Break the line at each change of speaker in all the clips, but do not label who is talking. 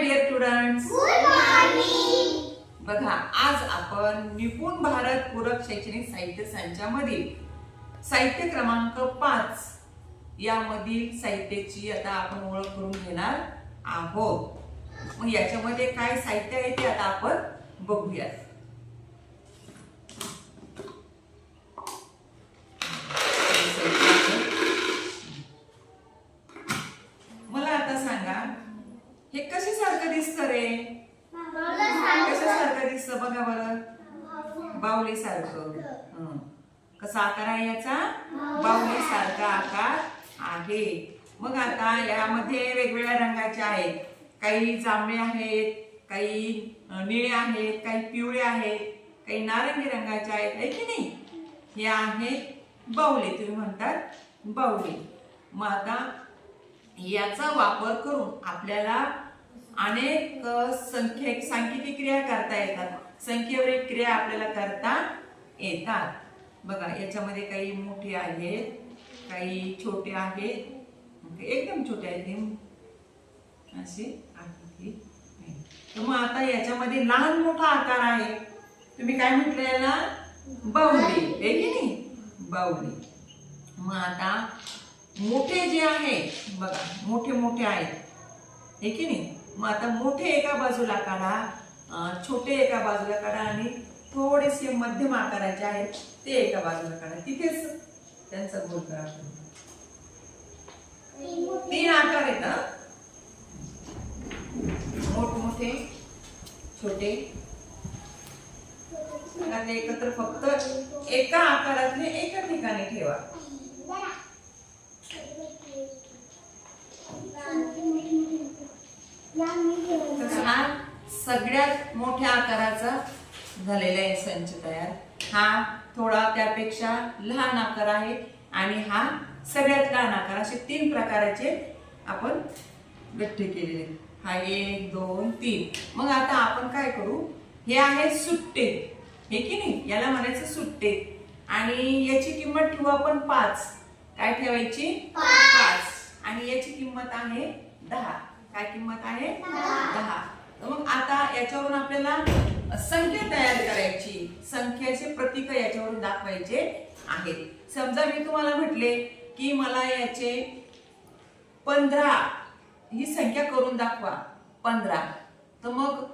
Dear students बघा आज आपण निपुण भारत पूरक शैक्षणिक साहित्य संचामधील साहित्य क्रमांक पाच यामधील साहित्याची आता आपण ओळख करून घेणार आहोत. मग याच्यामध्ये काय साहित्य आहे ते आता आपण बघूयात मला आता सांगा हे कशासारखं दिसतं रे कशासारखं दिसतं बघा बावली सारखं कसा आकार आहे याचा? बावली सारखा आकार आहे. मग आता यामध्ये वेगवेगळ्या रंगाचे आहेत. काही जांभळे आहेत काही निळे आहेत काही पिवळे आहेत काही नारंगी रंगाचे आहेत आहे की नाही? हे आहेत बावले तुम्ही म्हणतात बावले मग आता याचा वापर करून आपल्याला अनेक सांख्यिकी क्रिया करता येतात. संख्येवरील क्रिया आपल्याला करता येतात. बघा याच्यामध्ये काही मोठे आहेत काही छोटे आहेत एकदम छोटे आहेत असे आहेत तर मग आता याच्यामध्ये लहान मोठा आकार आहे. तुम्ही काय म्हटलं याला? बाहुली आहे की नाही? बाहुली मग आता मोठे जे आहे बघा मोठे मोठे आहेत. हे की नाही? मग आता मोठे एका बाजूला काढा. छोटे एका बाजूला काढा आणि थोडेसे मध्यम आकाराचे आहेत ते एका बाजूला काढा. तिथेच त्यांचा गोल करा तीन आकार आहेत ना मोठमोठे छोटे. एकत्र फक्त एका आकारातले एका ठिकाणी ठेवा. हा सगळ्यात मोठ्या आकाराचा झालेला आहे संच तयार. हा थोडा त्यापेक्षा लहान आकार आहे आणि हा सगळ्यात लहान आकार असे तीन प्रकाराचे आपण गठ्ठे केलेले. हा एक दोन तीन. मग आता आपण काय करू? हे आहे सुट्टे. हे की नाही? याला म्हणायचं सुट्टे. आणि याची किंमत ठेवू आपण पाच. काय ठेवायची? पाच. आणि याची किंमत आहे दहा. काय किंमत आहे? दहा. मग आता याच्यावरून आपल्याला संख्या तयार करायची. संख्याचे प्रतीक याच्यावरून दाखवायचे आहेत. समजा मी तुम्हाला म्हटले की मला याचे पंधरा ही संख्या करून दाखवा. पंधरा. तर मग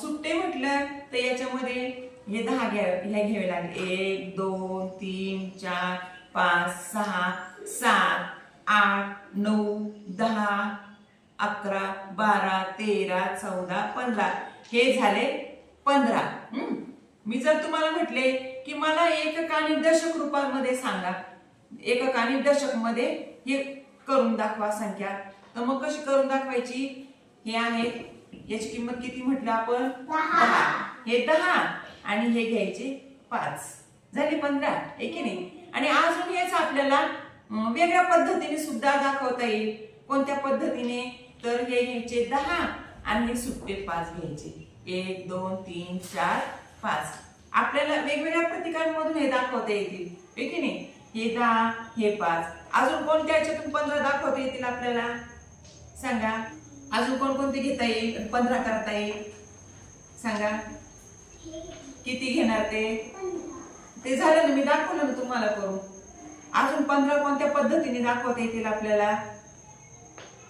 सुट्टे म्हटलं तर याच्यामध्ये हे दहा घ्या ह्या घ्यावे लागेल. एक दोन तीन चार पाच सहा सात आठ नऊ दहा अकरा बारा तेरा चौदा पंधरा. हे झाले पंधरा? मी जर तुम्हाला म्हटले की मला एकक आणि दशक रूपांमध्ये सांगा. एकक आणि दशकमध्ये हे करून दाखवा संख्या. तर मग कशी करून दाखवायची? हे आहे. याची किंमत किती म्हटलं आपण? दहा. हे दहा आणि हे घ्यायचे पाच. झाले पंधरा. आहे की नाही? आणि अजून हेच आपल्याला वेगळ्या पद्धतीने सुद्धा दाखवता येईल. कोणत्या पद्धतीने? तर हे घ्यायचे दहा आणि सुट्टे पाच घ्यायचे. एक दोन तीन चार पाच. आपल्याला वेगवेगळ्या प्रतिकांमधून हे दाखवता येतील. आहे की नाही? हे दहा हे पाच. अजून कोणत्या याच्यातून पंधरा दाखवता येतील आपल्याला? सांगा. अजून कोणकोणते घेता येईल? पंधरा करता येईल. सांगा. किती घेणार ते? ते झालं ना मी दाखवलं ना तुम्हाला करून. अजून पंधरा कोणत्या पद्धतीने दाखवता येतील आपल्याला?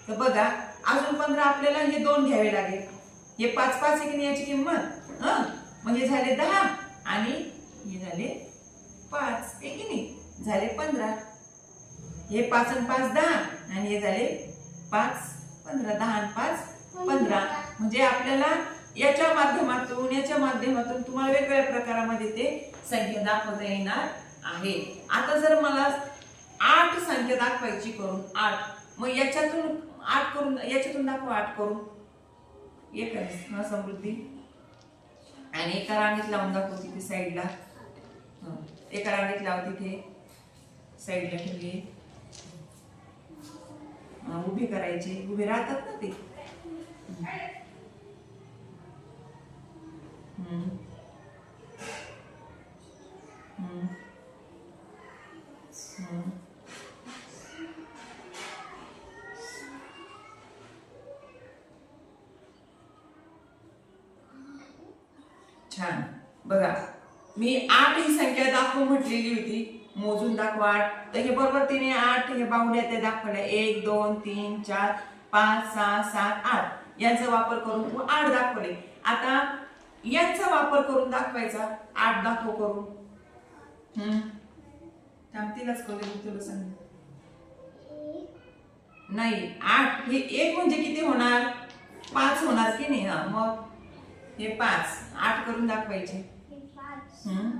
तर बघा. अजून पंधरा आपल्याला हे दोन घ्यावे लागेल. हे पाच पाच एक याची किंमत हं? म्हणजे झाले दहा आणि हे झाले पाच. एक नाही? झाले पंधरा. हे पाच आणि पाच दहा आणि हे झाले पाच पंधरा. दहा आणि पाच पंधरा. म्हणजे आपल्याला याच्या माध्यमातून याच्या माध्यमातून तुम्हाला वेगवेगळ्या प्रकारामध्ये ते संख्या दाखवता येणार आहे. आता जर मला आठ संख्या दाखवायची करून आठ मग याच्यातून आठ करून याच्यातून दाखवा आठ करून. एक आहे समृद्धी. आणि एका रांगेत लावून दाखव तिथे साईडला. एका रांगेत लाव तिथे. साईडला ठेवली. उभे उभी करायची. उभे राहतात ना ते. छान. बघा मी आठ ही संख्या दाखवून म्हटलेली होती. मोजून दाखवा आठ. तर हे बरोबर तिने आठ हे बाहुल्या त्या दाखवल्या एक दोन तीन चार पाच सहा सात आठ. यांचा वापर करून तू आठ दाखवले. आता यांचा वापर करून दाखवायचा. आठ दाखव करून. हम्म. थांबतीलच करू तुला सांग नाही आठ हे एक म्हणजे किती होणार? पाच होणार की नाही? हा मग हे पाच. आठ करून दाखवायचे. हम्म.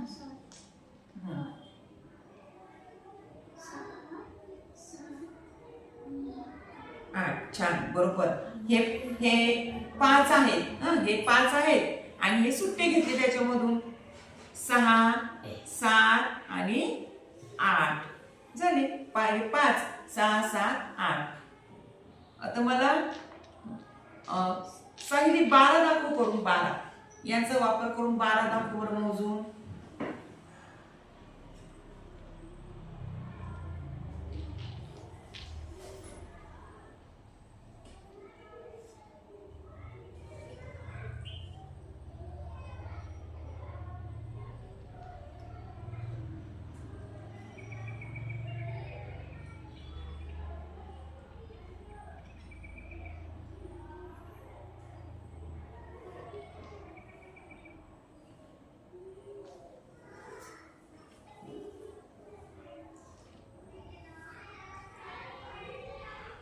आठ. छान. बरोबर. हे हे पाच आहेत. हं, हे पाच आहेत. आणि हे सुट्टे घेतले त्याच्यामधून. सहा सात आणि आठ. झाले. पा पाच. सहा सात आठ. आता मला अं, बारा दाखव करून बारा. यांचा वापर करून बारा दाखव मोजून.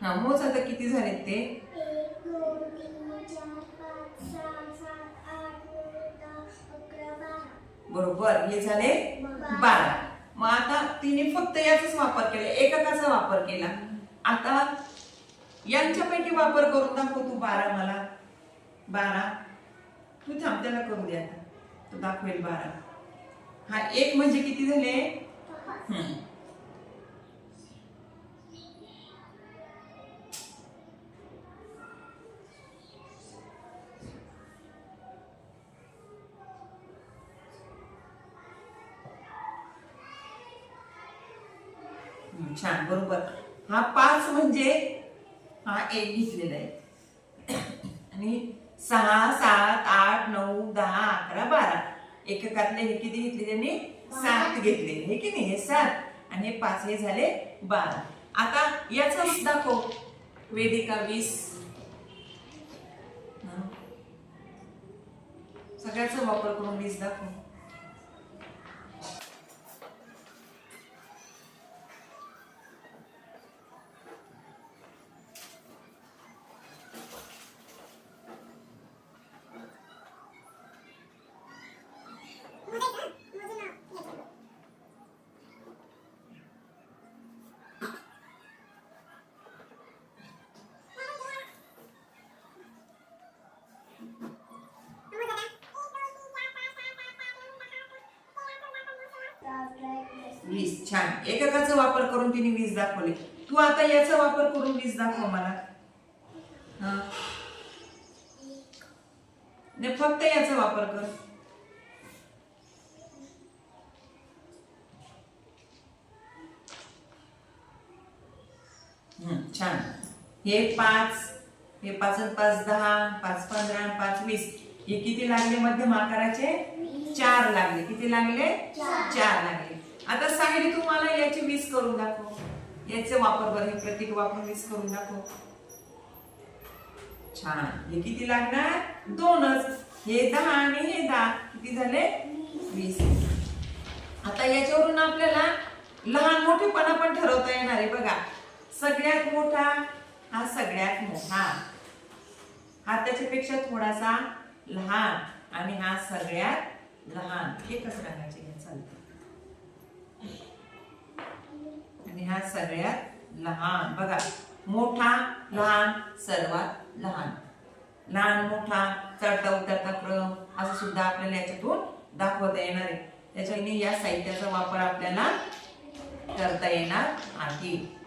हा मोज आता किती झालेत ते? बरोबर हे झाले
बारा.
बारा मग आता तिने फक्त याचाच वापर केला एककाचा वापर केला. आता यांच्यापैकी वापर करून दाखव तू बारा मला. बारा. तू थांब त्याला करू दे आता. तो दाखवेल बारा. हा एक म्हणजे किती झाले? छान बरोबर. हा पाच म्हणजे हा एक घेतलेला आहे. आणि सहा सात आठ नऊ दहा अकरा बारा. एककातले हे किती घेतले त्यांनी सात घेतले हे की नाही? हे सात. आणि हे पाच हे झाले बारा. आता याचा दाखव. वेदिका वीस. सगळ्याचा वापर करून वीस दाखव. वीस छान. एककाचा वापर करून तिने वीस दाखवले. तू आता याचा वापर करून वीस दाखव मला. नाही फक्त याचा वापर कर. छान. हे पाच हे पाच पाच दहा पाच पंधरा पाच वीस. हे किती लागले? मध्यम आकाराचे? चार लागले. किती लागले. चार लागले. आता सांगितले तुम्हाला याचे वीस करून दाखव. याचे वापर बरं हे प्रत्येक वापर वीस करून दाखव. छान. हे किती लागणार? दोनच. हे दहा आणि हे दहा. किती झाले? वीस. आता याच्यावरून आपल्याला लहान मोठेपणा पण ठरवता येणार आहे बघा. सगळ्यात मोठा हा सगळ्यात मोठा. हा त्याच्यापेक्षा थोडासा लहान आणि हा सगळ्यात लहान. एकच रंगाचे घ्या चालते. आणि हा सगळ्यात लहान बघा मोठा लहान सर्वात लहान. लहान मोठा चढता उतरता क्रम असं सुद्धा आपल्याला याच्यातून दाखवता येणार आहे. त्याच्याने या साहित्याचा वापर आपल्याला करता येणार आहे.